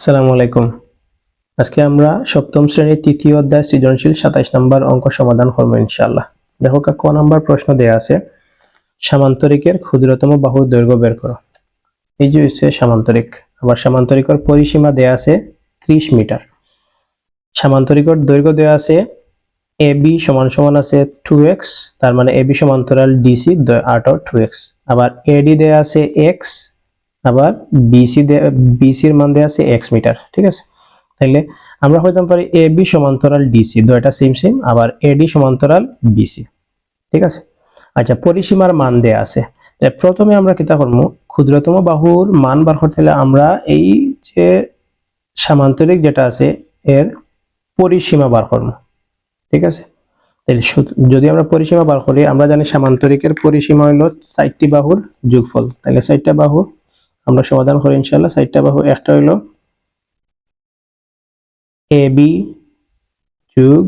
আসসালামু আলাইকুম। আজকে আমরা সপ্তম শ্রেণির তৃতীয় অধ্যায় সৃজনশীল সাতাইশ নম্বর অঙ্ক সমাধান করব ইনশাআল্লাহ। দেখো ক নম্বর প্রশ্ন দেয়া আছে, সামান্তরিকের ক্ষুদ্রতম বাহুর দৈর্ঘ্য বের করো। এই যে হচ্ছে সামান্তরিক, আবার সামান্তরিকর পরিসীমা দেয়া আছে ত্রিশ মিটার। সামান্তরিকর দৈর্ঘ্য দেওয়া আছে এ বি সমান সমান আছে টু এক্স, তার মানে এ বি সমান্তরাল ডিসি আট টু এক্স। আবার এডি দেয়া আছে এক্স আবার বিসি বিসির মান দেওয়া আছে এক্স মিটার ঠিক আছে? তাহলে আমরা হইতে পারি এ বি সমান্তরাল ডিসি দুইটা সেম সেম আবার এডি সমান্তরাল বিসি ঠিক আছে? আচ্ছা পরিসীমার মান দেয়া আছে। প্রথমে আমরা কিতা করব ক্ষুদ্রতম বাহুর মান বার করতে হলে আমরা এই যে সামান্তরিক যেটা আছে, এর পরিসীমা বার করব ঠিক আছে? যদি আমরা পরিসীমা বার করি, আমরা জানি সামান্তরিকের পরিসীমা হলো চারটি বাহুর যোগফল। তাহলে চারটা বাহু আমরা সমাধান করি ইনশাল্লাহ চারটা বাহু একটা হইল এ বি যোগ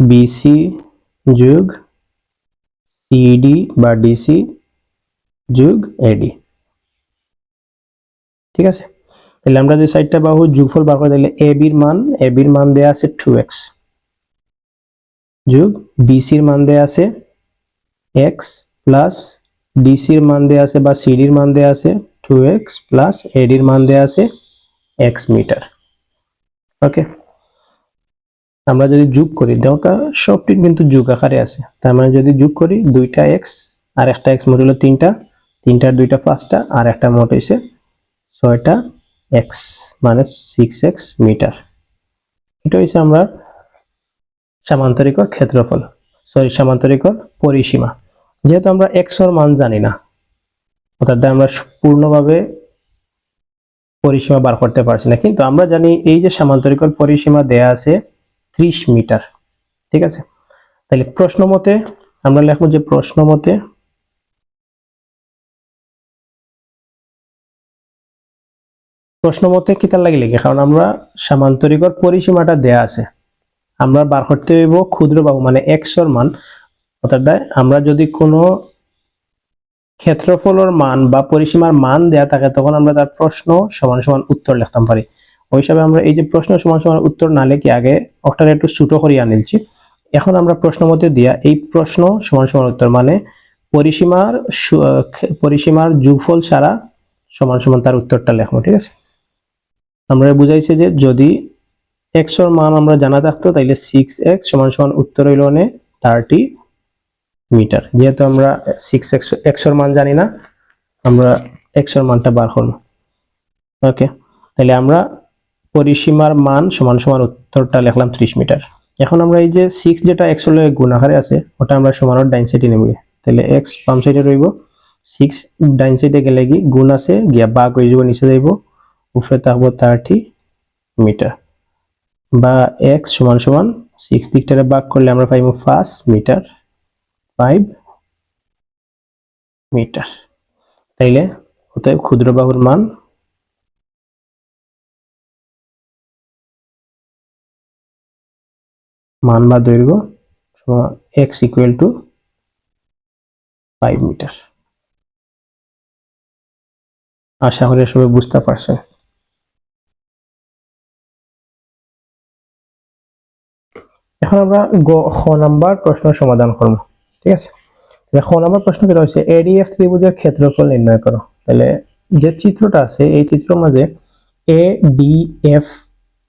বিসি যোগ সিডি বা ডিসি যোগ এডি ঠিক আছে? তাহলে আমরা যদি চারটা বাহু যোগফল বার করে, তাহলে এ বির মান এ বির মান দেয়া আছে টু এক্স যোগ বিসির মান দেয়া আছে এক্স প্লাস ডিসির মান দেয়া আছে বা সিডির মান দেয়া আছে টু এক্স প্লাস এডির মান দেয়া আছে এক্স মিটার ওকে আমরা যদি যোগ করি, দেখা সবটি কিন্তু যোগ আকারে আছে। তার মানে যদি যোগ করি, দুইটা এক্স আর একটা এক্স মোট হলো তিনটা, তিনটার দুইটা পাঁচটা আর একটা মোট হয়েছে ছয়টা এক্স মানে সিক্স এক্স মিটার এটা হয়েছে আমরা সামান্তরিক ক্ষেত্রফল। সরি সামান্তরিক পরিসীমা। যেহেতু আমরা এক্সের মান জানি না, অর্থাৎ আমরা পূর্ণভাবে পরিসীমা বার করতে পারছি না। কিন্তু আমরা জানি এই যে সামান্তরিকর পরিসীমা দেয়া আছে ত্রিশ মিটার, ঠিক আছে? তাহলে প্রশ্ন মতে, আমরা লিখব যে প্রশ্ন মতে প্রশ্ন মতে কিতার লাগে লিখে? কারণ আমরা সামান্তরিকর পরিসীমাটা দেয়া আছে। আমরা বার করতে হইব ক্ষুদ্র বাহু মানে এক্সর মান। দেয় আমরা যদি কোনো ক্ষেত্রফলের মান বা পরিসীমার মান দেয়া থাকে, তখন আমরা তার প্রশ্ন সমান সমান উত্তর লিখতাম পারি। ওই হিসাবে আমরা এই যে প্রশ্ন সমান সমান উত্তর না লিখে আগে ওটার একটু ছোট করিয়া আনিলছি এখন আমরা প্রশ্ন মতে দিয়া এই প্রশ্ন সমান সমান উত্তর মানে পরিসীমার পরিসীমার যোগফল ছাড়া সমান সমান তার উত্তরটা লেখবো, ঠিক আছে? আমরা বুঝাইছি যে যদি এক্সের মান আমরা জানা থাকতো, তাইলে সিক্স এক্স সমান সমান উত্তর হইল নে থার্টি মিটার। যেহেতু আমরা সিক্স এক্স এক্স মান জানি না, আমরা এক্সের মানটা বার করব। ওকে তাহলে আমরা পরিসীমার মান সমান সমান উত্তরটা লিখলাম ত্রিশ মিটার। এখন আমরা এই যে সিক্স যেটা এক্স হলে গুণ আকারে আছে, ওটা আমরা সমানোর ডাইন সাইডে নেব। তাহলে এক্স বাম সাইডে রইব সিক্স ডাইন সাইডে গেলে কি গুণ আছে, গিয়া বাঘ হয়ে যাব নিচে যাইব, উপরে থাকব থার্টি মিটার। বা এক্স সমান সমান সিক্স দিকটারে বাঘ করলে আমরা পাইব ফার্স্ট মিটার ফাইভ মিটার। তাইলে অতএব ক্ষুদ্র বাহুর মান মান বা দৈর্ঘ্য x equal to five metre আশা করি সবাই বুঝতে পারছেন। এখন আমরা গ, খ নাম্বার প্রশ্ন সমাধান করব। ঠিক আছে? খ নাম্বার প্রশ্ন কি রয়েছে এডিএফ ত্রিভুজের ক্ষেত্রফল নির্ণয় করো। তাহলে যে চিত্রটা আছে, এই চিত্রের মাঝে এ ডি এফ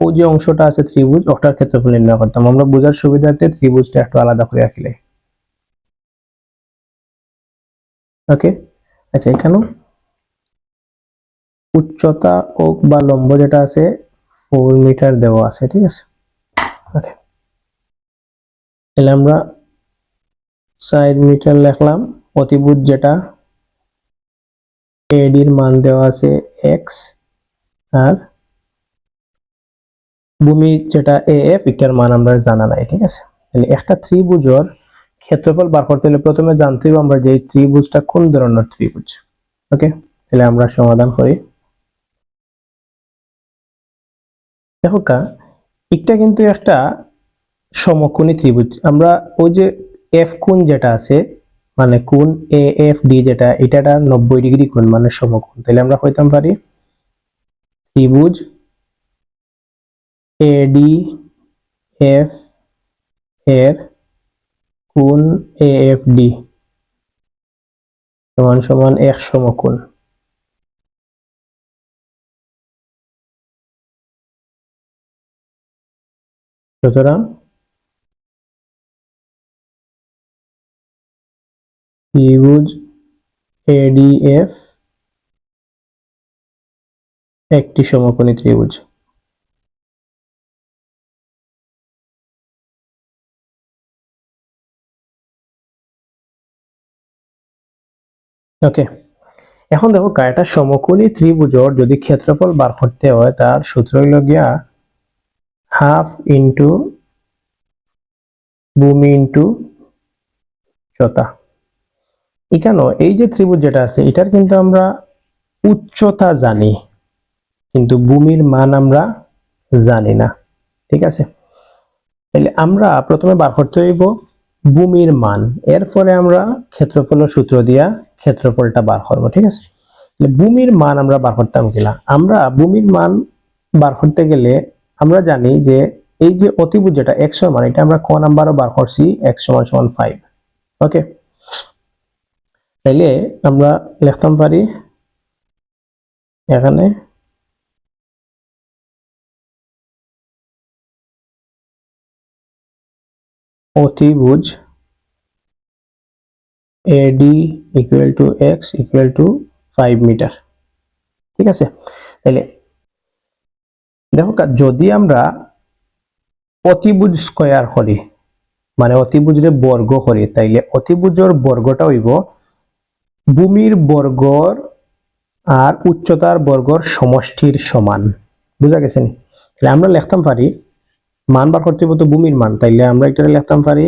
ও যে অংশটা আছে ত্রিভুজ, ওটার ক্ষেত্রফল নির্ণয় করতাম। আমরা বোঝার সুবিধার্থে ত্রিভুজটা একটু আলাদা করে রাখিলে ওকে? আচ্ছা এখানেও উচ্চতা ও বা লম্ব যেটা আছে ফোর মিটার দেওয়া আছে, ঠিক আছে? তাহলে আমরা সাইড মিটার লিখলাম, অতিভুজ যেটা এডির মান দেওয়া আছে এক্স আর ভূমি যেটা এ এফ এটার মান আমরা জানা নাই, ঠিক আছে? তাহলে একটা ত্রিভুজের ক্ষেত্রফল বার করতে হলে প্রথমে জানতে হবে আমরা যে ত্রিভুজটা কোন ধরনের ত্রিভুজ, ওকে? তাহলে আমরা সমাধান করি। দেখো কা, এটা কিন্তু একটা সমকোণী ত্রিভুজ, আমরা ওই যে এফ কোণ যেটা আছে মানে কোণ এ এফ ডি যেটা এটা একটা নব্বই ডিগ্রি কোণ মানে সমকোণ। তাহলে আমরা কইতাম পারি ত্রিভুজ এডি এফ এর কোণ এএফডি সমান সমান এক সমকোণ। সুতরাং ত্রিভুজ এডিএফ, একটি সমকোণী ত্রিভুজ। ওকে এখন দেখো একটা সমকোণী ত্রিভুজর যদি ক্ষেত্রফল বার করতে হয়, তার সূত্র হইল গিয়া হাফ ইন্টু ভূমি ইন্টু উচ্চতা এখানে এই যে ত্রিভুজ যেটা আছে, এটার কিন্তু আমরা উচ্চতা জানি, কিন্তু ভূমির মান আমরা জানি না, ঠিক আছে? তাহলে আমরা প্রথমে বার করতে হইব ভূমির মান, এরপরে আমরা ক্ষেত্রফল সূত্র দিয়া ক্ষেত্রফলটা বার করব, ঠিক আছে? ভূমির মান আমরা বার করতাম কিনা আমরা ভূমির মান বার করতে গেলে আমরা জানি যে এই যে অতিভুজ যেটা একশো মান এটা আমরা ক নাম্বারও বার করছি একশো সমান সমান ফাইভ ওকে তাইলে আমরা লিখতাম পারি এখানে অতিভুজ AD equal to x equal to five metre ঠিক আছে? তাহলে দেখো যদি আমরা অতিভুজ স্কয়ার করি মানে অতিভুজরে বর্গ করি, তাইলে অতিভুজর বর্গটা হইব ভূমির বর্গর আর উচ্চতার বর্গর সমষ্টির সমান। বুঝা গেছে নি? তাহলে আমরা লিখতাম পারি, মান বার করতে তো ভূমির মান। তাইলে আমরা এটা লিখতাম পারি,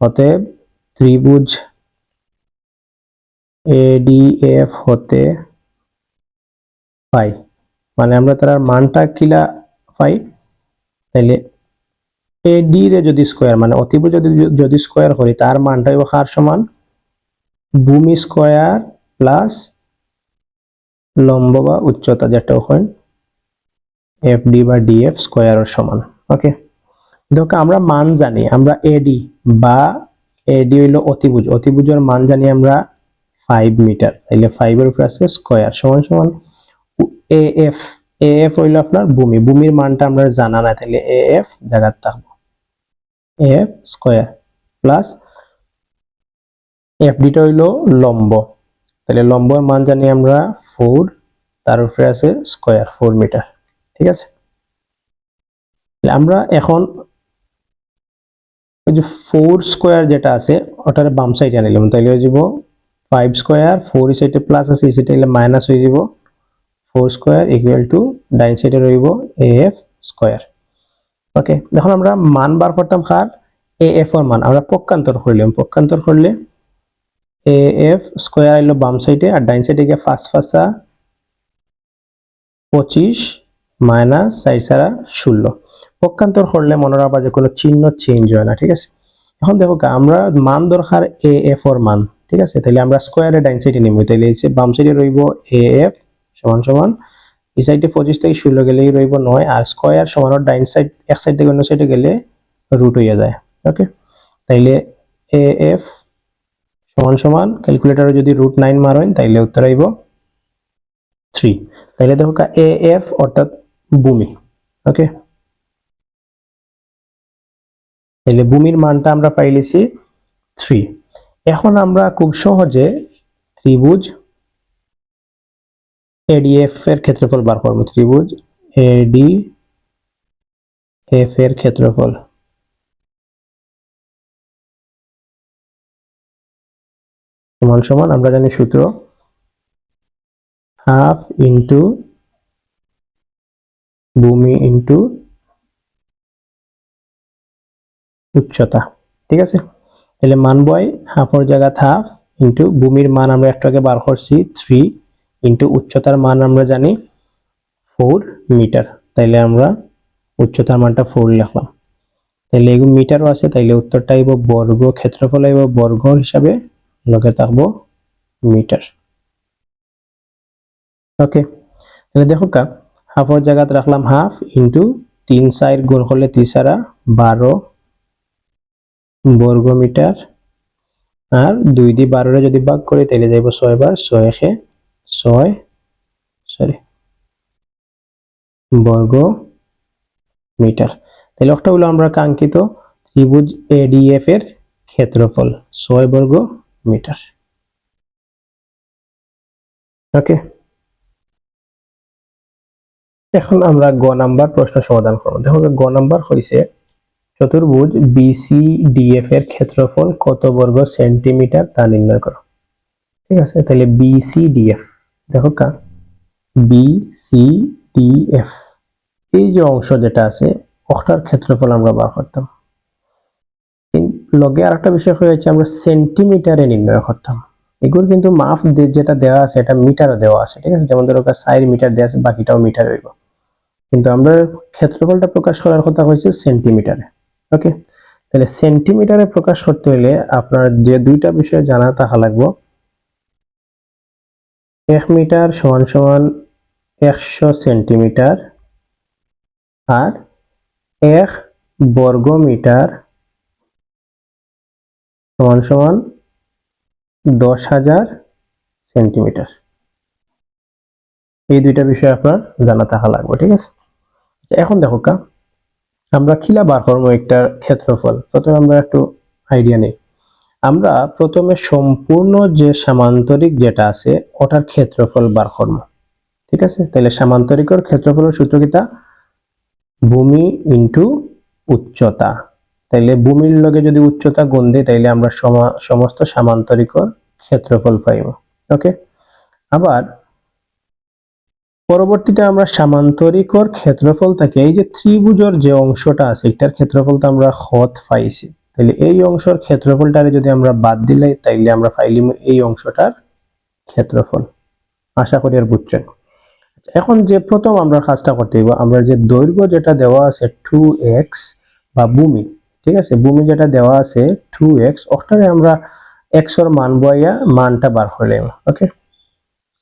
অতএব ত্রিভুজ এডিএফ হতে পাই। মানে আমরা তার মানটা কিলা পাই? তাইলে এডি রে যদি স্কোয়ার মানে অতিভুজ যদি যদি স্কোয়ার করি, তার মানটা হইব কার সমান? ভূমি স্কোয়ার প্লাস লম্ব বা উচ্চতা যেটা হয় এফ ডি বা ডিএফ স্কোয়ারের সমান ওকে দেখো, আমরা মান জানি, আমরা এডি বা এডি হইল অতিভুজ, অতিভুজের মান জানি আমরা ফাইভ মিটার তাইলে ফাইভের উপরে আছে স্কোয়ার, সমান সমান এ এফ এ এফ হইল আপনার ভূমি, ভূমির মানটা আমরা জানা না তাহলে এ এফ জায়গার থাকব এফ স্কোয়ার প্লাস এফ ডিটা হইল লম্ব। তাহলে লম্বর মান জানি আমরা ফোর তার উপরে আছে স্কোয়ার ফোর মিটার ঠিক আছে? আমরা এখন ওই যে ফোর স্কোয়ার যেটা আছে, ওটার বাম সাইডে নিলাম তাহলে হয়ে যাব ফাইভ স্কোয়ার ফোর এই সাইডে প্লাস আছে, এই সাইডে মাইনাস হয়ে যাব। ফোর স্কোয়ার ইকুয়াল টু ডাইন সাইডে রইব এ এফ স্কোয়ার ওকে দেখুন আমরা মান বার করতাম কার? এ এফ এর মান। আমরা পক্ষান্তর করলাম। পক্ষান্তর করলে এ এফ স্কোয়ার এলো বাম সাইডে আর ডাইন সাইডে গিয়ে ফার্স্ট ফার্স্টা পঁচিশ মাইনাস সাইড ছাড়া ষোলো। পক্ষান্তর করলে মনে রাখবা যে কোনো চিহ্ন চেঞ্জ হয় না, ঠিক আছে? এখন দেখো আমরা মান দরকার এ এফ ওর মান, ঠিক আছে? তাহলে আমরা স্কোয়ারে ডাইন সাইডে নিব। তাহলে যে বাম সাইডে রইব এ এফ সমান সমান, এই সাইডে পঁচিশ থেকে ষোলো গেলেই রইব নয়, আর স্কোয়ার সমান ডাইন সাইড এক সাইড থেকে অন্য সাইডে গেলে রুট হইয়া যায় ওকে তাইলে এ এফ সমান সমান ক্যালকুলেটারে যদি রুট নাইন মারেন তাইলে উত্তর আইব থ্রি তাইলে দেখো এ এফ অর্থাৎ ভূমি ওকে তাইলে ভূমির মানটা আমরা পাইলেছি থ্রি এখন আমরা খুব সহজে ত্রিভুজ এডিএফ এর ক্ষেত্রফল বার করব। ত্রিভুজ এডি এফ এর ক্ষেত্রফল। সমান সমান, আমরা জানি সূত্র হাফ ইন্টু ভূমি ইন্টু উচ্চতা, ঠিক আছে? তাহলে মান বয় হাফের জায়গা হাফ ইন্টু ভূমির মান আমরা একটু আগে বার করছি থ্রি ইন্টু উচ্চতার মান আমরা জানি ফোর মিটার তাইলে আমরা উচ্চতার মানটা ফোর লিখলাম। তাইলে এগুলো মিটারও আছে, তাইলে উত্তরটা আইব বর্গ ক্ষেত্রফল বর্গ হিসাবে লগে থাকব, মিটার। ওকে, তাহলে দেখো কা, হাফের জায়গাতে রাখলাম হাফ ইন্টু তিন সাইড গুণ করলে তিসারা বারো বর্গ মিটার আর দুই দিয়ে বারোরে যদি ভাগ করি তাহলে যাইব ছয় বার, ছয় একে ছয় সরি বর্গ মিটার তাহলে একটা হলো আমরা কাঙ্ক্ষিত ত্রিভুজ এডিএফ এর ক্ষেত্রফল, ছয় বর্গ মিটার। ওকে এখন আমরা গ নাম্বার প্রশ্ন সমাধান করব। দেখো গ নাম্বার হইছে চতুর্ভুজ বিসিডিএফ এর ক্ষেত্রফল কত বর্গ সেন্টিমিটার তা নির্ণয় করো। ঠিক আছে? তাহলে বিসিডিএফ দেখো কা বিসিডিএফ এই যে অংশ যেটা আছে ওটার ক্ষেত্রফল আমরা বার করতাম। লগে আর একটা বিষয় হয়েছে আমরা সেন্টিমিটারে নির্ণয় করতাম। এগুলো কিন্তু মাপ যেটা দেওয়া আছে, এটা মিটারে দেওয়া আছে, ঠিক আছে? যেমন ধরো সাইড মিটার দেওয়া আছে, বাকিটাও মিটার হইব। কিন্তু আমরা ক্ষেত্রফলটা প্রকাশ করার কথা হয়েছে সেন্টিমিটারে ওকে তাহলে সেন্টিমিটারে প্রকাশ করতে হলে আপনার যে দুইটা বিষয় জানা থাকা লাগবে। এক মিটার সমান সমান একশো সেন্টিমিটার আর এক বর্গ মিটার সমান সমান দশ হাজার সেন্টিমিটার। এই দুইটা বিষয় আপনার জানা থাকা লাগবে ঠিক আছে? আচ্ছা, এখন দেখো কা আমরা খিলা বার করব একটা ক্ষেত্রফল প্রথমে আমরা একটু আইডিয়া নেই। আমরা প্রথমে সম্পূর্ণ যে সামান্তরিক যেটা আছে ওটার ক্ষেত্রফল বার করব ঠিক আছে? তাহলে সামান্তরিকর ক্ষেত্রফলের সূত্র কিতা ভূমি ইন্টু উচ্চতা। তাইলে ভূমির লগে যদি উচ্চতা গুণ দিই তাইলে আমরা সমস্ত সামান্তরিকর ক্ষেত্রফল পাইব। ওকে? আবার পরবর্তীতে আমরা সামান্তরিকর ক্ষেত্রফল থেকে এই যে ত্রিভুজের যে অংশটা আছে এটার ক্ষেত্রফল তো আমরা হত পাইছি। তাহলে এই অংশের ক্ষেত্রফলটারে যদি আমরা বাদ দিলে তাইলে আমরা পাইলিম এই অংশটার ক্ষেত্রফল। আশা করি আর বুঝছেন। আচ্ছা, এখন যে প্রথম আমরা কাজটা করতে হইব আমরা যে দৈর্ঘ্য যেটা দেওয়া আছে টু এক্স বা ভূমি ঠিক আছে? ভূমি যেটা দেওয়া আছে টু এক্স ওখানে আমরা এক্সের মান বইয়া মানটা বার করে ওকে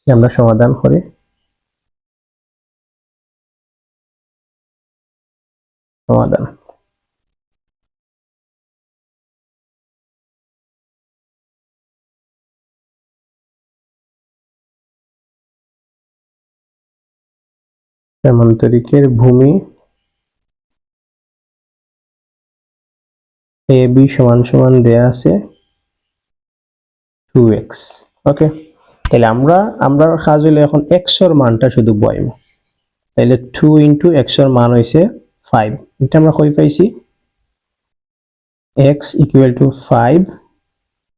আমরা সমাধান করি। সমাধান। সামান্তরিকের ভূমি এ বি সমান সমান দেয়া আছে টু এক্স ওকে তাহলে আমরা আমরা কাজ হইলে এখন এক্সের মানটা শুধু বইব তাহলে টু ইন্টু এক্সের মান হইছে ফাইভ এটা আমরা কই পাইছি? এক্স ইকুয়াল টু ফাইভ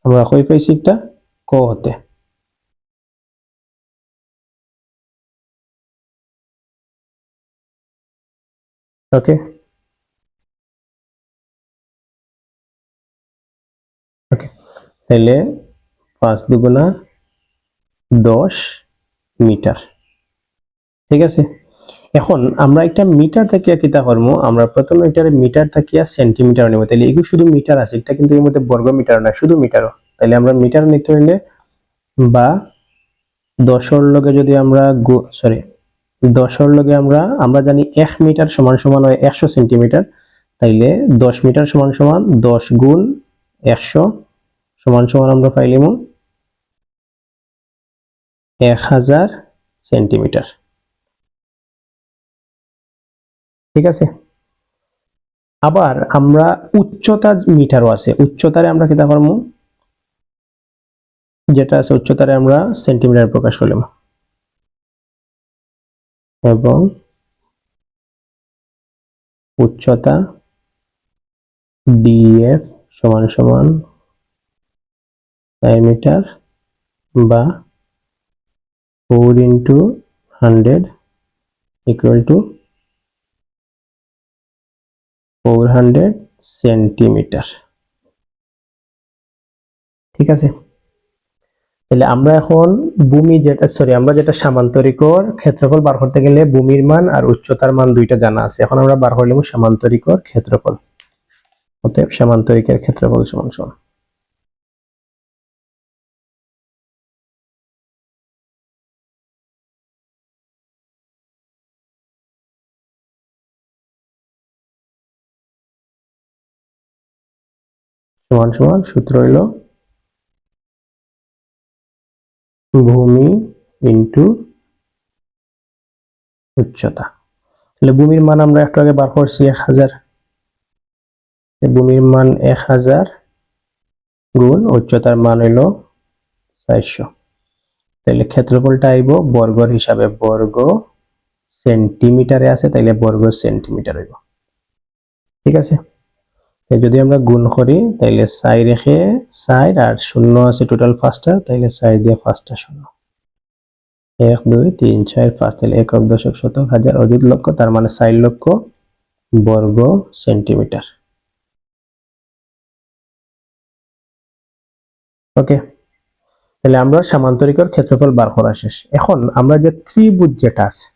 আমরা কই পাইছি এটা? ক হতে। ওকে তাহলে পাঁচ দুগুণা দশ মিটার। ঠিক আছে? এখন আমরা একটা মিটার থেকে কিতা করব আমরা প্রথমে এটার মিটার থাকিয়া সেন্টিমিটার নেব তাহলে এগুলো শুধু মিটার আছে, এটা কিন্তু এর মধ্যে বর্গ মিটার না শুধু মিটারও। তাহলে আমরা মিটার নিতে হইলে বা দশর লগে যদি আমরা সরি দশর লগে আমরা আমরা জানি এক মিটার সমান সমান হয় একশো সেন্টিমিটার। তাইলে দশ মিটার সমান সমান দশ গুণ একশো সমান সমান আমরা পাইলিমু এক হাজার সেন্টিমিটার। ঠিক আছে? আবার আমরা উচ্চতা মিটারও আছে। উচ্চতারে আমরা কিতা করব যেটা আছে উচ্চতারে আমরা সেন্টিমিটার প্রকাশ করলাম। এবং উচ্চতা ডিএফ সমান সমান চার মিটার বা four into hundred equal to four hundred centimetre ঠিক আছে? তাহলে আমরা এখন ভূমি যেটা সরি আমরা যেটা সামান্তরিকর ক্ষেত্রফল বার করতে গেলে ভূমির মান আর উচ্চতার মান দুইটা জানা আছে। এখন আমরা বার করলাম সামান্তরিকর ক্ষেত্রফল। অতএব সামান্তরিকের ক্ষেত্রফল সমান সমান। সমান সমান সূত্র হইল ভূমি ইন্টু উচ্চতা। তাহলে ভূমির মান আমরা একটু আগে বার করছি এক হাজার। ভূমির মান এক হাজার গুণ উচ্চতার মান হইল চারশো। তাহলে ক্ষেত্রফলটা আইব বর্গর হিসাবে বর্গ সেন্টিমিটারে আছে, তাইলে বর্গ সেন্টিমিটার হইব। ঠিক আছে? তাই যদি আমরা গুণ করি, তাইলে সাই রেখে সাইড আর শূন্য আছে টোটাল পাঁচটা, তাইলে সাই দিয়ে পাঁচটা শূন্য। এক, দুই, তিন, চার, পাঁচ তাহলে একক দশক শতক হাজার অযুত লক্ষ তার মানে ষাট লক্ষ বর্গ সেন্টিমিটার। ওকে তাহলে আমরা সামান্তরিকর ক্ষেত্রফল বার করা শেষ। এখন আমরা যে ত্রিভুজ যেটা আছে,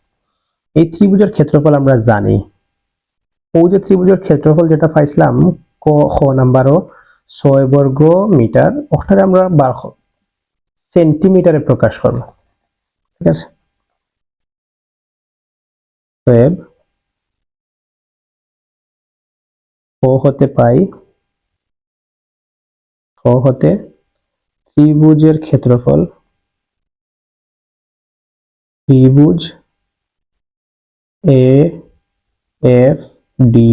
এই ত্রিভুজের ক্ষেত্রফল আমরা জানি। যে ত্রিভুজের ক্ষেত্রফল যেটা পাইছিলাম, ক, খ নাম্বারও ছয় বর্গ মিটার। ওখানে আমরা বার সেন্টিমিটারে প্রকাশ করব। ঠিক আছে? হতে পাই ক হতে ত্রিভুজের ক্ষেত্রফল, ত্রিভুজ এ এফ ডি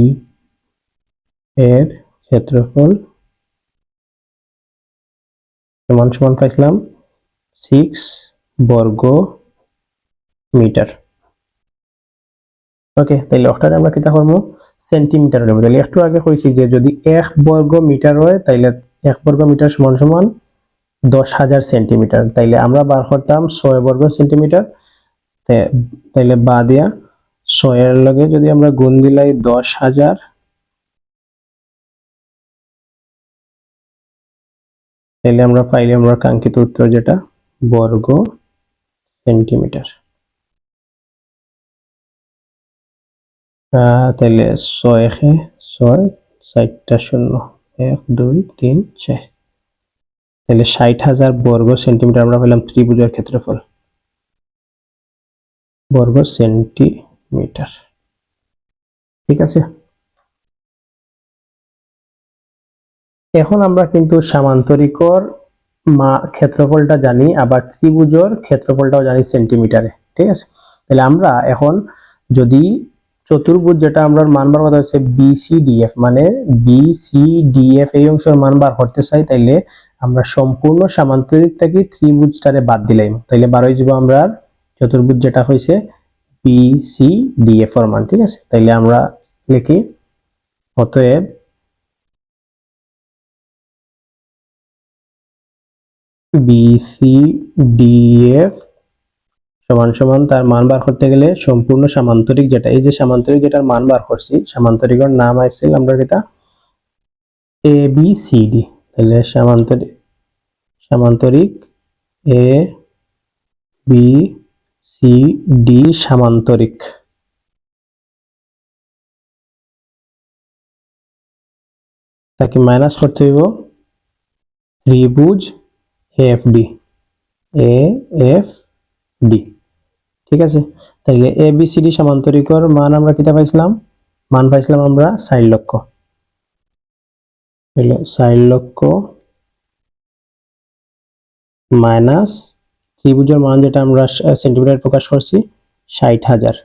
এর ক্ষেত্রফল সমান সমান পাইছিলাম সিক্স বর্গ মিটার। ওকে তাহলে ওটারে আমরা কিতা করব সেন্টিমিটার নেব তাহলে একটু আগে কইছি যে যদি এক বর্গ মিটার হয়, তাইলে এক বর্গ মিটার সমান সমান দশ হাজার সেন্টিমিটার তাইলে আমরা বার করতাম ছয় বর্গ সেন্টিমিটার তাইলে বা দিয়া ছয়ের লগে যদি আমরা গুণ দিলাই দশ হাজার তাহলে আমরা পাইলে আমরা কাঙ্ক্ষিত উত্তর যেটা, বর্গ সেন্টিমিটার। তাহলে ছয় ছয়, চারটা শূন্য, এক, দুই, তিন ছয় তাহলে ষাট হাজার বর্গ সেন্টিমিটার আমরা পেলাম ত্রিভুজের ক্ষেত্রফল। বর্গ সেন্টিমিটার ঠিক আছে? এখন আমরা কিন্তু সামান্তরিকর মা ক্ষেত্রফলটা জানি, আবার ত্রিভুজের ক্ষেত্রফলটাও জানি সেন্টিমিটারে। ঠিক আছে? তাহলে আমরা এখন যদি চতুর্ভুজ যেটা আমরা মান বার কথা হচ্ছে বিসিডিএফ মানে বিসিডিএফ এই অংশের মান বার করতে চাই, তাইলে আমরা সম্পূর্ণ সামান্তরিক থেকে ত্রিভুজটারে বাদ দিলাম। তাইলে বার যাব আমরা চতুর্ভুজ যেটা হয়েছে বিসিডিএফ এর মান, ঠিক আছে? তাইলে আমরা লিখি, অতএব বিসিডিএফ সমান সমান তার মান বার করতে গেলে সম্পূর্ণ সামান্তরিক যেটা, এই যে সামান্তরিক যেটার মান বার করছি, সামান্তরিকের নাম আসছিল আমরা যেটা এ বি সি ডি তাহলে সামান্তরিক সামান্তরিক এ বি সি ডি সামান্তরিক। তাকে মাইনাস করতে হইব ত্রিভুজ F D A F D ঠিক আছে? তাহলে এ বি সি ডি সমান্তরিকর মান আমরা কিতা পাইছিলাম? মান পাইছিলাম আমরা ষাট লক্ষ। ষাট লক্ষ মাইনাস ত্রিভুজের মান যেটা আমরা সেন্টিমিটার প্রকাশ করছি, ষাট হাজার।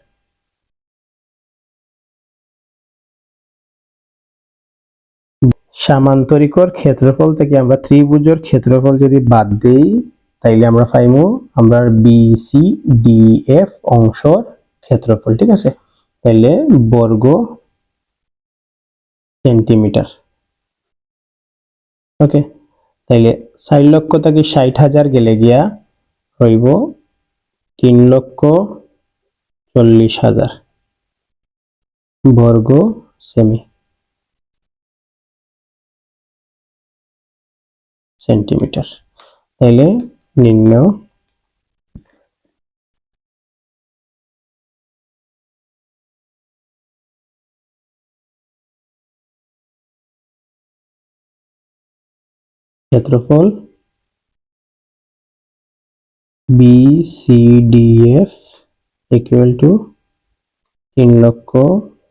সামান্তরিকর ক্ষেত্রফল থেকে আমরা ত্রিভুজের ক্ষেত্রফল যদি বাদ দেই, তাইলে আমরা পাইমু আমরা বিসি ডিএফ অংশর ক্ষেত্রফল, ঠিক আছে? তাইলে বর্গ সেন্টিমিটার। ওকে? তাইলে ষাট লক্ষ থেকে ষাট হাজার গেলে গিয়া হইব তিন লক্ষ চল্লিশ হাজার বর্গ সেমি সেন্টিমিটার। তাইলে নিম্ন ক্ষেত্রফল বিসিডিএফ ইকুয়াল টু তিন লক্ষ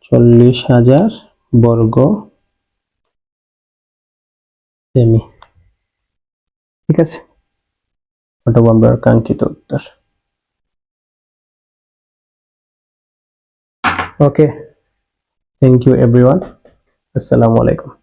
চল্লিশ হাজার বর্গ সেমি। ঠিক আছে? ওটা আমরা কাঙ্ক্ষিত উত্তর। ওকে থ্যাংক ইউ এভরিওয়ান আসসালামু আলাইকুম।